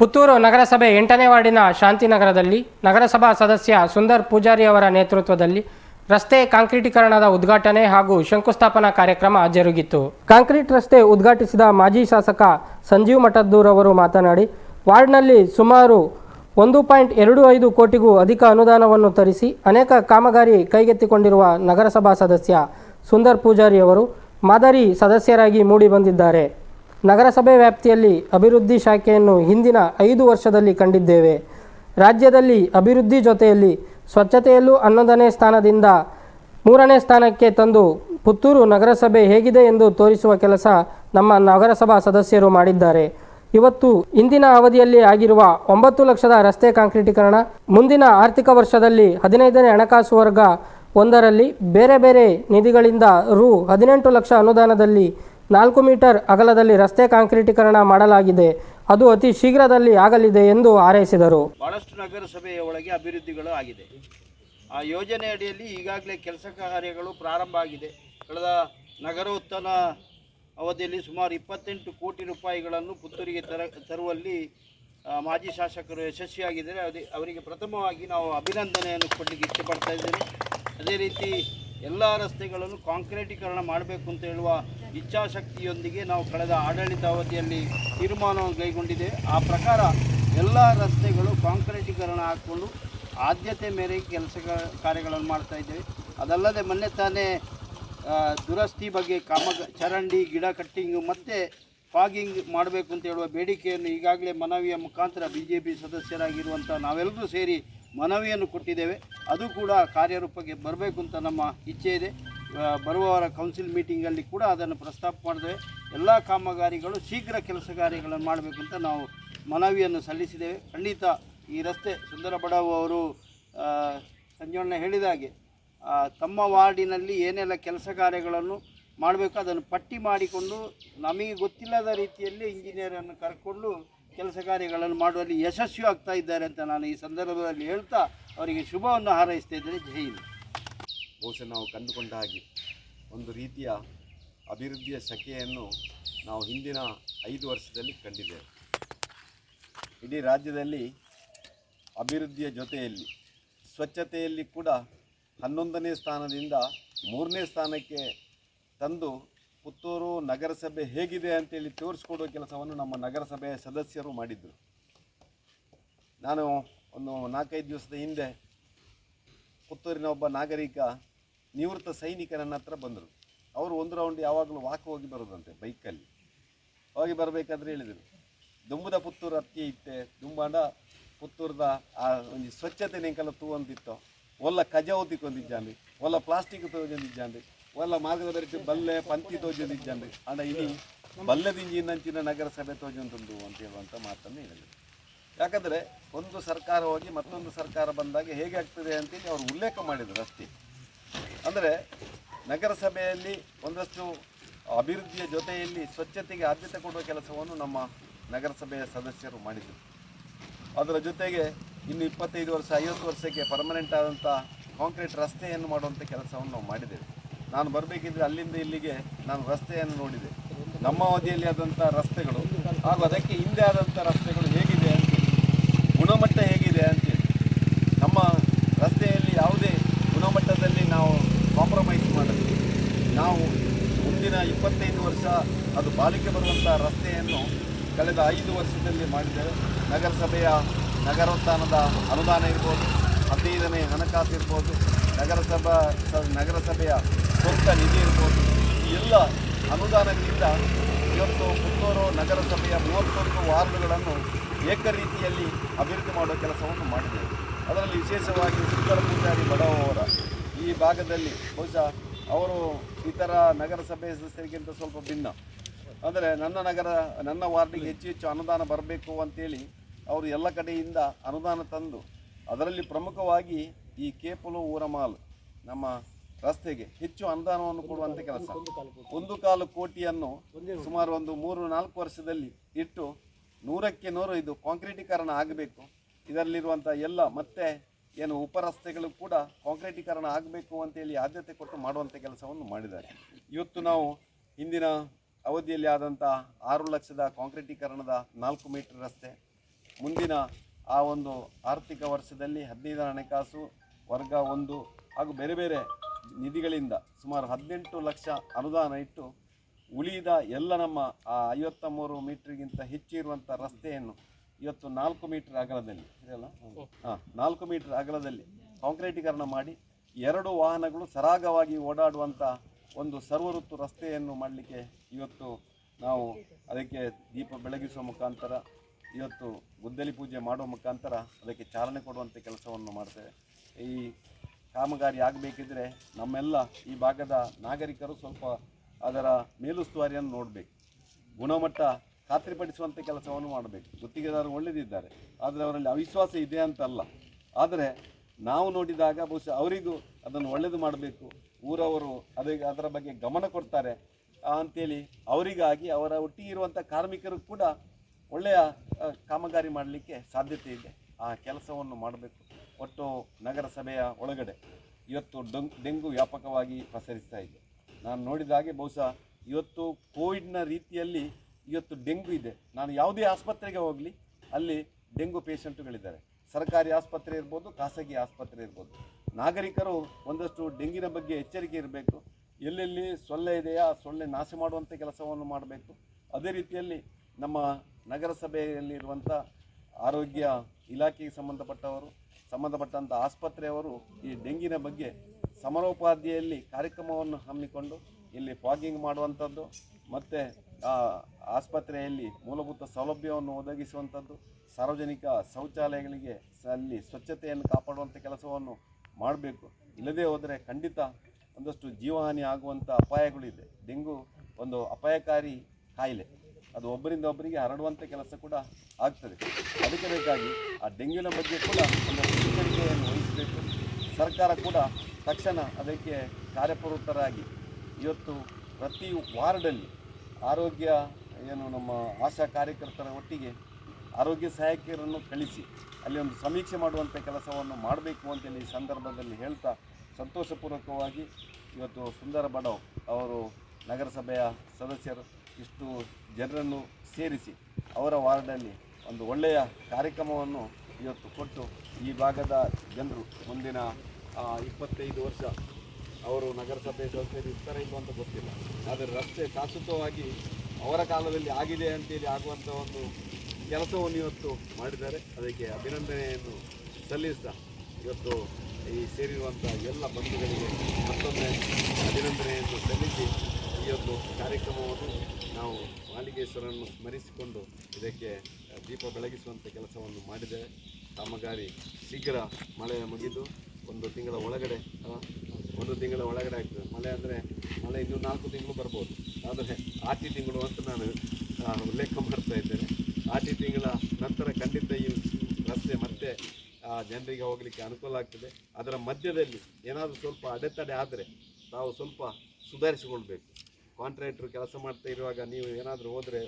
ಪುತ್ತೂರು ನಗರಸಭೆ ಎಂಟನೇ ವಾರ್ಡಿನ ಶಾಂತಿನಗರದಲ್ಲಿ ನಗರಸಭಾ ಸದಸ್ಯ ಸುಂದರ್ ಪೂಜಾರಿ ಅವರ ನೇತೃತ್ವದಲ್ಲಿ ರಸ್ತೆ ಕಾಂಕ್ರೀಟೀಕರಣದ ಉದ್ಘಾಟನೆ ಹಾಗೂ ಶಂಕುಸ್ಥಾಪನಾ ಕಾರ್ಯಕ್ರಮ ಜರುಗಿತು. ಕಾಂಕ್ರೀಟ್ ರಸ್ತೆ ಉದ್ಘಾಟಿಸಿದ ಮಾಜಿ ಶಾಸಕ ಸಂಜೀವ್ ಮಠದ್ದೂರ್ ಅವರು ಮಾತನಾಡಿ, ವಾರ್ಡ್ನಲ್ಲಿ ಸುಮಾರು ಒಂದು ಪಾಯಿಂಟ್ ಎರಡು ಐದು ಕೋಟಿಗೂ ಅಧಿಕ ಅನುದಾನವನ್ನು ತರಿಸಿ ಅನೇಕ ಕಾಮಗಾರಿ ಕೈಗೆತ್ತಿಕೊಂಡಿರುವ ನಗರಸಭಾ ಸದಸ್ಯ ಸುಂದರ್ ಪೂಜಾರಿ ಅವರು ಮಾದರಿ ಸದಸ್ಯರಾಗಿ ಮೂಡಿಬಂದಿದ್ದಾರೆ ನಗರಸಭೆ ವ್ಯಾಪ್ತಿಯಲ್ಲಿ ಅಭಿವೃದ್ಧಿ ಶಾಖೆಯನ್ನು ಹಿಂದಿನ ಐದು ವರ್ಷದಲ್ಲಿ ಕಂಡಿದ್ದೇವೆ. ರಾಜ್ಯದಲ್ಲಿ ಅಭಿವೃದ್ಧಿ ಜೊತೆಯಲ್ಲಿ ಸ್ವಚ್ಛತೆಯಲ್ಲೂ ಹನ್ನೊಂದನೇ ಸ್ಥಾನದಿಂದ ಮೂರನೇ ಸ್ಥಾನಕ್ಕೆ ತಂದು ಪುತ್ತೂರು ನಗರಸಭೆ ಹೇಗಿದೆ ಎಂದು ತೋರಿಸುವ ಕೆಲಸ ನಮ್ಮ ನಗರಸಭಾ ಸದಸ್ಯರು ಮಾಡಿದ್ದಾರೆ. ಇವತ್ತು ಇಂದಿನ ಅವಧಿಯಲ್ಲಿ ಆಗಿರುವ ಒಂಬತ್ತು ಲಕ್ಷದ ರಸ್ತೆ ಕಾಂಕ್ರೀಟೀಕರಣ, ಮುಂದಿನ ಆರ್ಥಿಕ ವರ್ಷದಲ್ಲಿ ಹದಿನೈದನೇ ಹಣಕಾಸು ವರ್ಗ ಒಂದರಲ್ಲಿ ಬೇರೆ ಬೇರೆ ನಿಧಿಗಳಿಂದ ರು ಹದಿನೆಂಟು ಲಕ್ಷ ಅನುದಾನದಲ್ಲಿ ನಾಲ್ಕು ಮೀಟರ್ ಅಗಲದಲ್ಲಿ ರಸ್ತೆ ಕಾಂಕ್ರೀಟೀಕರಣ ಮಾಡಲಾಗಿದೆ. ಅದು ಅತಿ ಶೀಘ್ರದಲ್ಲಿ ಆಗಲಿದೆ ಎಂದು ಹಾರೈಸಿದರು. ಬಹಳಷ್ಟು ನಗರಸಭೆಯ ಒಳಗೆ ಅಭಿವೃದ್ಧಿಗಳು ಆಗಿದೆ. ಆ ಯೋಜನೆ ಅಡಿಯಲ್ಲಿ ಈಗಾಗಲೇ ಕೆಲಸ ಕಾರ್ಯಗಳು ಪ್ರಾರಂಭ ಆಗಿದೆ. ಕಳೆದ ನಗರೋತ್ಥಾನ ಅವಧಿಯಲ್ಲಿ ಸುಮಾರು ಇಪ್ಪತ್ತೆಂಟು ಕೋಟಿ ರೂಪಾಯಿಗಳನ್ನು ಪುತ್ತೂರಿಗೆ ತರ, ತರುವಲ್ಲಿ ಮಾಜಿ ಶಾಸಕರು ಯಶಸ್ವಿಯಾಗಿದ್ದಾರೆ. ಅದೇ, ಅವರಿಗೆ ಪ್ರಥಮವಾಗಿ ನಾವು ಅಭಿನಂದನೆಯನ್ನು ಕೊಡಲಿಕ್ಕೆ ಇಷ್ಟಪಡ್ತಾ ಇದ್ದೇನೆ. ಅದೇ ರೀತಿ ಎಲ್ಲ ರಸ್ತೆಗಳನ್ನು ಕಾಂಕ್ರೀಟೀಕರಣ ಮಾಡಬೇಕು ಅಂತ ಹೇಳುವ ಇಚ್ಛಾಶಕ್ತಿಯೊಂದಿಗೆ ನಾವು ಕಳೆದ ಆಡಳಿತ ಅವಧಿಯಲ್ಲಿ ತೀರ್ಮಾನವನ್ನು ಕೈಗೊಂಡಿದೆ. ಆ ಪ್ರಕಾರ ಎಲ್ಲ ರಸ್ತೆಗಳು ಕಾಂಕ್ರೀಟೀಕರಣ ಹಾಕ್ಕೊಂಡು ಆದ್ಯತೆ ಮೇರೆಗೆ ಕೆಲಸ ಕಾರ್ಯಗಳನ್ನು ಮಾಡ್ತಾ ಇದ್ದೇವೆ. ಅದಲ್ಲದೆ ಮೊನ್ನೆ ತಾನೇ ದುರಸ್ತಿ ಬಗ್ಗೆ ಕಾಮ ಚರಂಡಿ, ಗಿಡ ಕಟ್ಟಿಂಗು ಮತ್ತು ಫಾಗಿಂಗ್ ಮಾಡಬೇಕು ಅಂತ ಹೇಳುವ ಬೇಡಿಕೆಯನ್ನು ಈಗಾಗಲೇ ಮನವಿಯ ಮುಖಾಂತರ ಬಿ ಜೆ ಪಿ ಸದಸ್ಯರಾಗಿರುವಂಥ ನಾವೆಲ್ಲರೂ ಸೇರಿ ಮನವಿಯನ್ನು ಕೊಟ್ಟಿದ್ದೇವೆ. ಅದು ಕೂಡ ಕಾರ್ಯರೂಪಕ್ಕೆ ಬರಬೇಕು ಅಂತ ನಮ್ಮ ಇಚ್ಛೆ ಇದೆ. ಆ, ಬರುವವರ ಕೌನ್ಸಿಲ್ ಮೀಟಿಂಗಲ್ಲಿ ಕೂಡ ಅದನ್ನು ಪ್ರಸ್ತಾಪ ಮಾಡಿದೆ ಎಲ್ಲ ಕಾಮಗಾರಿಗಳು ಶೀಘ್ರ ಕೆಲಸ ಕಾರ್ಯಗಳನ್ನು ಮಾಡಬೇಕು ಅಂತ ನಾವು ಮನವಿಯನ್ನು ಸಲ್ಲಿಸಿದ್ದೇವೆ. ಖಂಡಿತ ಈ ರಸ್ತೆ ಸುಂದರ ಬಡಾವು ಅವರು ಆ, ಹೇಳಿದ ಹಾಗೆ ತಮ್ಮ ವಾರ್ಡಿನಲ್ಲಿ ಏನೆಲ್ಲ ಕೆಲಸ ಕಾರ್ಯಗಳನ್ನು ಮಾಡಬೇಕು ಅದನ್ನು ಪಟ್ಟಿ ಮಾಡಿಕೊಂಡು ನಮಗೆ ಗೊತ್ತಿಲ್ಲದ ರೀತಿಯಲ್ಲಿ ಇಂಜಿನಿಯರನ್ನು ಕರ್ಕೊಂಡು ಕೆಲಸ ಕಾರ್ಯಗಳನ್ನು ಮಾಡುವಲ್ಲಿ ಯಶಸ್ವಿ ಆಗ್ತಾ ಇದ್ದಾರೆ ಅಂತ ನಾನು ಈ ಸಂದರ್ಭದಲ್ಲಿ ಹೇಳ್ತಾ ಅವರಿಗೆ ಶುಭವನ್ನು ಹಾರೈಸ್ತಾ ಇದ್ದೇನೆ. ಜೈ ಬಹುಶಃ ನಾವು ಕಂಡುಕೊಂಡ ಹಾಗೆ ಒಂದು ರೀತಿಯ ಅಭಿವೃದ್ಧಿಯ ಶಕೆಯನ್ನು ನಾವು ಹಿಂದಿನ ಐದು ವರ್ಷದಲ್ಲಿ ಕಂಡಿದ್ದೇವೆ. ಇಡೀ ರಾಜ್ಯದಲ್ಲಿ ಅಭಿವೃದ್ಧಿಯ ಜೊತೆಯಲ್ಲಿ, ಸ್ವಚ್ಛತೆಯಲ್ಲಿ ಕೂಡ ಹನ್ನೊಂದನೇ ಸ್ಥಾನದಿಂದ ಮೂರನೇ ಸ್ಥಾನಕ್ಕೆ ತಂದು ಪುತ್ತೂರು ನಗರಸಭೆ ಹೇಗಿದೆ ಅಂತೇಳಿ ತೋರಿಸ್ಕೊಡುವ ಕೆಲಸವನ್ನು ನಮ್ಮ ನಗರಸಭೆಯ ಸದಸ್ಯರು ಮಾಡಿದ್ದರು ನಾನು ಒಂದು ನಾಲ್ಕೈದು ದಿವಸದ ಹಿಂದೆ ಪುತ್ತೂರಿನ ಒಬ್ಬ ನಾಗರಿಕ ನಿವೃತ್ತ ಸೈನಿಕರನ್ನ ಹತ್ರ ಬಂದರು. ಅವರು ಒಂದು ರೌಂಡ್ ಯಾವಾಗಲೂ ವಾಕ್ ಹೋಗಿ ಬರೋದಂತೆ ಬೈಕಲ್ಲಿ ಹೋಗಿ ಬರಬೇಕಾದ್ರೆ ಹೇಳಿದರು. ದುಂಬದ ಪುತ್ತೂರು ಅತ್ತಿ ಇತ್ತೆ, ದುಂಬಾಂಡ ಪುತ್ತೂರದ ಆ ಒಂದು ಸ್ವಚ್ಛತೆ ನೆಂಕಲ್ಲ ತೂವಂತಿತ್ತು. ಒಲ್ಲ ಕಜ ಓದಿಕೊಂಡಿದ್ದಾನೆ ಒಲ್ಲ ಪ್ಲಾಸ್ಟಿಕ್ ತೋಜೊಂದಿದ್ದಾನೆ ಒಲ್ಲ ಮಾರ್ಗದ ಬಲ್ಲೆ ಪಂತಿ ತೋಜೊಂದಿದ್ದಾನೆ ಬಲ್ಲೆ ದಿಂಜಿ ಬಲ್ಲೆದಿಂಜಿನಂಚಿನ ನಗರಸಭೆ ತೋಜೊಂದುಂಡು ಅಂತ ಹೇಳುವಂಥ ಮಾತನ್ನು ಹೇಳಿದರು. ಯಾಕಂದರೆ ಒಂದು ಸರ್ಕಾರ ಹೋಗಿ ಮತ್ತೊಂದು ಸರ್ಕಾರ ಬಂದಾಗ ಹೇಗೆ ಆಗ್ತದೆ ಅಂತೇಳಿ ಅವರು ಉಲ್ಲೇಖ ಮಾಡಿದರು ಅಷ್ಟೇ. ಅಂದರೆ ನಗರಸಭೆಯಲ್ಲಿ ಒಂದಷ್ಟು ಅಭಿವೃದ್ಧಿಯ ಜೊತೆಯಲ್ಲಿ ಸ್ವಚ್ಛತೆಗೆ ಆದ್ಯತೆ ಕೊಡುವ ಕೆಲಸವನ್ನು ನಮ್ಮ ನಗರಸಭೆಯ ಸದಸ್ಯರು ಮಾಡಿದರು. ಅದರ ಜೊತೆಗೆ ಇನ್ನು ಇಪ್ಪತ್ತೈದು ವರ್ಷ, ಐವತ್ತು ವರ್ಷಕ್ಕೆ ಪರ್ಮನೆಂಟ್ ಆದಂಥ ಕಾಂಕ್ರೀಟ್ ರಸ್ತೆಯನ್ನು ಮಾಡುವಂಥ ಕೆಲಸವನ್ನು ನಾವು ಮಾಡಿದ್ದೇವೆ. ನಾನು ಬರಬೇಕಿದ್ರೆ ಅಲ್ಲಿಂದ ಇಲ್ಲಿಗೆ ನಾನು ರಸ್ತೆಯನ್ನು ನೋಡಿದೆ. ನಮ್ಮ ಅವಧಿಯಲ್ಲಿ ಆದಂಥ ರಸ್ತೆಗಳು ಹಾಗೂ ಅದಕ್ಕೆ ಹಿಂದೆ ಆದಂಥ ರಸ್ತೆಗಳು ಹೇಗಿದೆ ಗುಣಮಟ್ಟ ಹೇಗಿದೆ ಅಂತೇಳಿ ನಮ್ಮ ರಸ್ತೆಯಲ್ಲಿ ಯಾವುದೇ ಗುಣಮಟ್ಟದಲ್ಲಿ ನಾವು ಕಾಂಪ್ರಮೈಸ್ ಮಾಡಲಿ ನಾವು ಮುಂದಿನ ಇಪ್ಪತ್ತೈದು ವರ್ಷ ಅದು ಬಾಳಿಕೆ ಬರುವಂಥ ರಸ್ತೆಯನ್ನು ಕಳೆದ ಐದು ವರ್ಷದಲ್ಲಿ ಮಾಡಿದ್ದೇವೆ. ನಗರಸಭೆಯ ನಗರೋತ್ಥಾನದ ಅನುದಾನ ಇರ್ಬೋದು, ಹದಿನೈದನೇ ಹಣಕಾಸು ಇರ್ಬೋದು, ನಗರಸಭಾ, ನಗರಸಭೆಯ ಸ್ವಂತ ನಿಧಿ ಇರ್ಬೋದು. ಈ ಎಲ್ಲ ಅನುದಾನಗಳಿಂದ ಇವತ್ತು ಪುತ್ತೂರು ನಗರಸಭೆಯ ಮೂವತ್ತೊಂದು ವಾರ್ಡ್ಗಳನ್ನು ಏಕರೀತಿಯಲ್ಲಿ ಅಭಿವೃದ್ಧಿ ಮಾಡುವ ಕೆಲಸವನ್ನು ಮಾಡಿದ್ದೇವೆ. ಅದರಲ್ಲಿ ವಿಶೇಷವಾಗಿ ಸುಂದರ ಪೂಜಾರಿ ಬಡವ ಈ ಭಾಗದಲ್ಲಿ ಬಹುಶಃ ಅವರು ಇತರ ನಗರಸಭೆ ಸದಸ್ಯರಿಗಿಂತ ಸ್ವಲ್ಪ ಭಿನ್ನ. ಅಂದರೆ ನನ್ನ ನಗರ, ನನ್ನ ವಾರ್ಡಿಗೆ ಹೆಚ್ಚು ಹೆಚ್ಚು ಅನುದಾನ ಬರಬೇಕು ಅಂತೇಳಿ ಅವರು ಎಲ್ಲ ಕಡೆಯಿಂದ ಅನುದಾನ ತಂದು ಅದರಲ್ಲಿ ಪ್ರಮುಖವಾಗಿ ಈ ಕೇಪಲು ಊರಮಾಲ್ ನಮ್ಮ ರಸ್ತೆಗೆ ಹೆಚ್ಚು ಅನುದಾನವನ್ನು ಕೊಡುವಂಥ ಕೆಲಸ. ಒಂದು ಕಾಲು ಕೋಟಿಯನ್ನು ಸುಮಾರು ಒಂದು ಮೂರು ನಾಲ್ಕು ವರ್ಷದಲ್ಲಿ ಇಟ್ಟು ನೂರಕ್ಕೆ ನೂರು ಇದು ಕಾಂಕ್ರೀಟೀಕರಣ ಆಗಬೇಕು. ಇದರಲ್ಲಿರುವಂಥ ಎಲ್ಲ ಮತ್ತೆ ಏನು ಉಪರಸ್ತೆಗಳು ಕೂಡ ಕಾಂಕ್ರೀಟೀಕರಣ ಆಗಬೇಕು ಅಂತೇಳಿ ಆದ್ಯತೆ ಕೊಟ್ಟು ಮಾಡುವಂಥ ಕೆಲಸವನ್ನು ಮಾಡಿದ್ದಾರೆ. ಇವತ್ತು ನಾವು ಹಿಂದಿನ ಅವಧಿಯಲ್ಲಿ ಆದಂಥ ಆರು ಲಕ್ಷದ ಕಾಂಕ್ರೀಟೀಕರಣದ ನಾಲ್ಕು ಮೀಟರ್ ರಸ್ತೆ, ಮುಂದಿನ ಆ ಒಂದು ಆರ್ಥಿಕ ವರ್ಷದಲ್ಲಿ ಹದಿನೈದರ ಹಣಕಾಸು, ವರ್ಗ ಒಂದು ಹಾಗೂ ಬೇರೆ ಬೇರೆ ನಿಧಿಗಳಿಂದ ಸುಮಾರು ಹದಿನೆಂಟು ಲಕ್ಷ ಅನುದಾನ ಇಟ್ಟು ಉಳಿದ ಎಲ್ಲ ನಮ್ಮ ಆ ಐವತ್ತ ಮೂರು ಮೀಟ್ರಿಗಿಂತ ಹೆಚ್ಚಿರುವಂಥ ರಸ್ತೆಯನ್ನು ಇವತ್ತು ನಾಲ್ಕು ಮೀಟರ್ ಅಗಲದಲ್ಲಿ ಇದೆಯಲ್ಲ? ಹಾಂ ನಾಲ್ಕು ಮೀಟರ್ ಅಗಲದಲ್ಲಿ ಕಾಂಕ್ರೀಟೀಕರಣ ಮಾಡಿ ಎರಡು ವಾಹನಗಳು ಸರಾಗವಾಗಿ ಓಡಾಡುವಂಥ ಒಂದು ಸರ್ವಋತು ರಸ್ತೆಯನ್ನು ಮಾಡಲಿಕ್ಕೆ ಇವತ್ತು ನಾವು ಅದಕ್ಕೆ ದೀಪ ಬೆಳಗಿಸುವ ಮುಖಾಂತರ ಇವತ್ತು ಗುದ್ದಲಿ ಪೂಜೆ ಮಾಡುವ ಮುಖಾಂತರ ಅದಕ್ಕೆ ಚಾಲನೆ ಕೊಡುವಂಥ ಕೆಲಸವನ್ನು ಮಾಡ್ತೇವೆ. ಈ ಕಾಮಗಾರಿ ಆಗಬೇಕಿದ್ರೆ ನಮ್ಮೆಲ್ಲ ಈ ಭಾಗದ ನಾಗರಿಕರು ಸ್ವಲ್ಪ ಅದರ ಮೇಲುಸ್ತುವಾರಿಯನ್ನು ನೋಡಬೇಕು. ಗುಣಮಟ್ಟ ಖಾತ್ರಿಪಡಿಸುವಂಥ ಕೆಲಸವನ್ನು ಮಾಡಬೇಕು. ಗುತ್ತಿಗೆದಾರರು ಒಳ್ಳೆದಿದ್ದಾರೆ, ಆದರೆ ಅವರಲ್ಲಿ ಅವಿಶ್ವಾಸ ಇದೆ ಅಂತಲ್ಲ. ಆದರೆ ನಾವು ನೋಡಿದಾಗ ಬಹುಶಃ ಅವರಿಗೂ ಅದನ್ನು ಒಳ್ಳೇದು ಮಾಡಬೇಕು. ಊರವರು ಅದಕ್ಕೆ ಅದರ ಬಗ್ಗೆ ಗಮನ ಕೊಡ್ತಾರೆ. ಅಂಥೇಳಿ ಅವರಿಗಾಗಿ, ಅವರ ಒಟ್ಟಿಗೆ ಇರುವಂಥ ಕಾರ್ಮಿಕರು ಕೂಡ ಒಳ್ಳೆಯ ಕಾಮಗಾರಿ ಮಾಡಲಿಕ್ಕೆ ಸಾಧ್ಯತೆ ಇದೆ. ಆ ಕೆಲಸವನ್ನು ಮಾಡಬೇಕು. ಒಟ್ಟು ನಗರಸಭೆಯ ಒಳಗಡೆ ಇವತ್ತು ಡೊಂಗ್ ವ್ಯಾಪಕವಾಗಿ ಪ್ರಸರಿಸ್ತಾ ಇದೆ. ನಾನು ನೋಡಿದ ಹಾಗೆ ಬಹುಶಃ ಇವತ್ತು ಕೋವಿಡ್ನ ರೀತಿಯಲ್ಲಿ ಇವತ್ತು ಡೆಂಗು ಇದೆ. ನಾನು ಯಾವುದೇ ಆಸ್ಪತ್ರೆಗೆ ಹೋಗಲಿ, ಅಲ್ಲಿ ಡೆಂಗು ಪೇಷಂಟ್ಗಳಿದ್ದಾರೆ. ಸರ್ಕಾರಿ ಆಸ್ಪತ್ರೆ ಇರ್ಬೋದು, ಖಾಸಗಿ ಆಸ್ಪತ್ರೆ ಇರ್ಬೋದು. ನಾಗರಿಕರು ಒಂದಷ್ಟು ಡೆಂಗಿನ ಬಗ್ಗೆ ಎಚ್ಚರಿಕೆ ಇರಬೇಕು. ಎಲ್ಲೆಲ್ಲಿ ಸೊಳ್ಳೆ ಇದೆಯಾ ಆ ಸೊಳ್ಳೆ ನಾಶ ಮಾಡುವಂಥ ಕೆಲಸವನ್ನು ಮಾಡಬೇಕು. ಅದೇ ರೀತಿಯಲ್ಲಿ ನಮ್ಮ ನಗರಸಭೆಯಲ್ಲಿರುವಂಥ ಆರೋಗ್ಯ ಇಲಾಖೆಗೆ ಸಂಬಂಧಪಟ್ಟವರು, ಸಂಬಂಧಪಟ್ಟಂಥ ಆಸ್ಪತ್ರೆಯವರು ಈ ಡೆಂಗಿನ ಬಗ್ಗೆ ಸಮರೋಪಾದಿಯಲ್ಲಿ ಕಾರ್ಯಕ್ರಮವನ್ನು ಹಮ್ಮಿಕೊಂಡು ಇಲ್ಲಿ ಫಾಗಿಂಗ್ ಮಾಡುವಂಥದ್ದು. ಮತ್ತು ಆಸ್ಪತ್ರೆಯಲ್ಲಿ ಮೂಲಭೂತ ಸೌಲಭ್ಯವನ್ನು ಒದಗಿಸುವಂಥದ್ದು, ಸಾರ್ವಜನಿಕ ಶೌಚಾಲಯಗಳಿಗೆ ಅಲ್ಲಿ ಸ್ವಚ್ಛತೆಯನ್ನು ಕಾಪಾಡುವಂಥ ಕೆಲಸವನ್ನು ಮಾಡಬೇಕು. ಇಲ್ಲದೇ ಹೋದರೆ ಖಂಡಿತ ಒಂದಷ್ಟು ಜೀವಹಾನಿ ಆಗುವಂಥ ಅಪಾಯಗಳಿದೆ. ಡೆಂಗು ಒಂದು ಅಪಾಯಕಾರಿ ಕಾಯಿಲೆ. ಅದು ಒಬ್ಬರಿಂದ ಒಬ್ಬರಿಗೆ ಹರಡುವಂಥ ಕೆಲಸ ಕೂಡ ಆಗ್ತದೆ. ಅದಕ್ಕೆ ಬೇಕಾಗಿ ಆ ಡೆಂಗ್ಯೂನ ಬಗ್ಗೆ ಕೂಡ ಒಂದು ಎಚ್ಚರಿಕೆಯನ್ನು ವಹಿಸಬೇಕು. ಸರ್ಕಾರ ಕೂಡ ತಕ್ಷಣ ಅದಕ್ಕೆ ಕಾರ್ಯಪ್ರವೃತ್ತರಾಗಿ ಇವತ್ತು ಪ್ರತಿ ವಾರ್ಡಲ್ಲಿ ಆರೋಗ್ಯ ಏನು ನಮ್ಮ ಆಶಾ ಕಾರ್ಯಕರ್ತರ ಒಟ್ಟಿಗೆ ಆರೋಗ್ಯ ಸಹಾಯಕರನ್ನು ಕಳಿಸಿ, ಅಲ್ಲಿ ಒಂದು ಸಮೀಕ್ಷೆ ಮಾಡುವಂಥ ಕೆಲಸವನ್ನು ಮಾಡಬೇಕು ಅಂತೇಳಿ ಈ ಸಂದರ್ಭದಲ್ಲಿ ಹೇಳ್ತಾ ಸಂತೋಷಪೂರ್ವಕವಾಗಿ ಇವತ್ತು ಸುಂದರ ಬಡವ್ ಅವರು ನಗರಸಭೆಯ ಸದಸ್ಯರು ಇಷ್ಟು ಜನರನ್ನು ಸೇರಿಸಿ ಅವರ ವಾರ್ಡಲ್ಲಿ ಒಂದು ಒಳ್ಳೆಯ ಕಾರ್ಯಕ್ರಮವನ್ನು ಇವತ್ತು ಕೊಟ್ಟು ಈ ಭಾಗದ ಜನರು ಮುಂದಿನ ಇಪ್ಪತ್ತೈದು ವರ್ಷ ಅವರು ನಗರಸಭೆ ಸದಸ್ಯರು ಇರ್ತಾರೆ ಇಲ್ವ ಅಂತ ಗೊತ್ತಿಲ್ಲ. ಆದರೆ ರಸ್ತೆ ಶಾಶ್ವತವಾಗಿ ಅವರ ಕಾಲದಲ್ಲಿ ಆಗಿದೆ ಅಂತೇಳಿ ಆಗುವಂಥ ಒಂದು ಕೆಲಸವನ್ನು ಇವತ್ತು ಮಾಡಿದ್ದಾರೆ. ಅದಕ್ಕೆ ಅಭಿನಂದನೆಯನ್ನು ಸಲ್ಲಿಸ್ತಾ ಇವತ್ತು ಈ ಸೇರಿರುವಂಥ ಎಲ್ಲ ಬಂಧುಗಳಿಗೆ ಮತ್ತೊಮ್ಮೆ ಅಭಿನಂದನೆಯನ್ನು ಸಲ್ಲಿಸಿ ಈ ಒಂದು ಕಾರ್ಯಕ್ರಮವನ್ನು ನಾವು ಮಾಲಿಕೇಶ್ವರನ್ನು ಸ್ಮರಿಸಿಕೊಂಡು ಇದಕ್ಕೆ ದೀಪ ಬೆಳಗಿಸುವಂಥ ಕೆಲಸವನ್ನು ಮಾಡಿದ್ದೇವೆ. ಕಾಮಗಾರಿ ಶೀಘ್ರ ಮಳೆ ಮುಗಿದು ಒಂದು ತಿಂಗಳ ಒಳಗಡೆ ಒಂದು ತಿಂಗಳ ಒಳಗಡೆ ಆಗ್ತದೆ. ಮಳೆ ಅಂದರೆ ಮಳೆ ಇನ್ನೂ ನಾಲ್ಕು ತಿಂಗಳು ಬರ್ಬೋದು. ಆದರೆ ಆಟಿ ತಿಂಗಳು ಅಂತ ನಾನು ಉಲ್ಲೇಖ ಮಾಡ್ತಾ ಇದ್ದೇನೆ. ಆಟಿ ತಿಂಗಳ ನಂತರ ಖಂಡಿತ ಈ ರಸ್ತೆ ಮತ್ತೆ ಜನರಿಗೆ ಹೋಗಲಿಕ್ಕೆ ಅನುಕೂಲ ಆಗ್ತದೆ. ಅದರ ಮಧ್ಯದಲ್ಲಿ ಏನಾದರೂ ಸ್ವಲ್ಪ ಅಡೆತಡೆ ಆದರೆ ತಾವು ಸ್ವಲ್ಪ ಸುಧಾರಿಸಿಕೊಳ್ಬೇಕು. ಕಾಂಟ್ರಾಕ್ಟ್ರು ಕೆಲಸ ಮಾಡ್ತಾ ಇರುವಾಗ ನೀವು ಏನಾದರೂ ಹೋದರೆ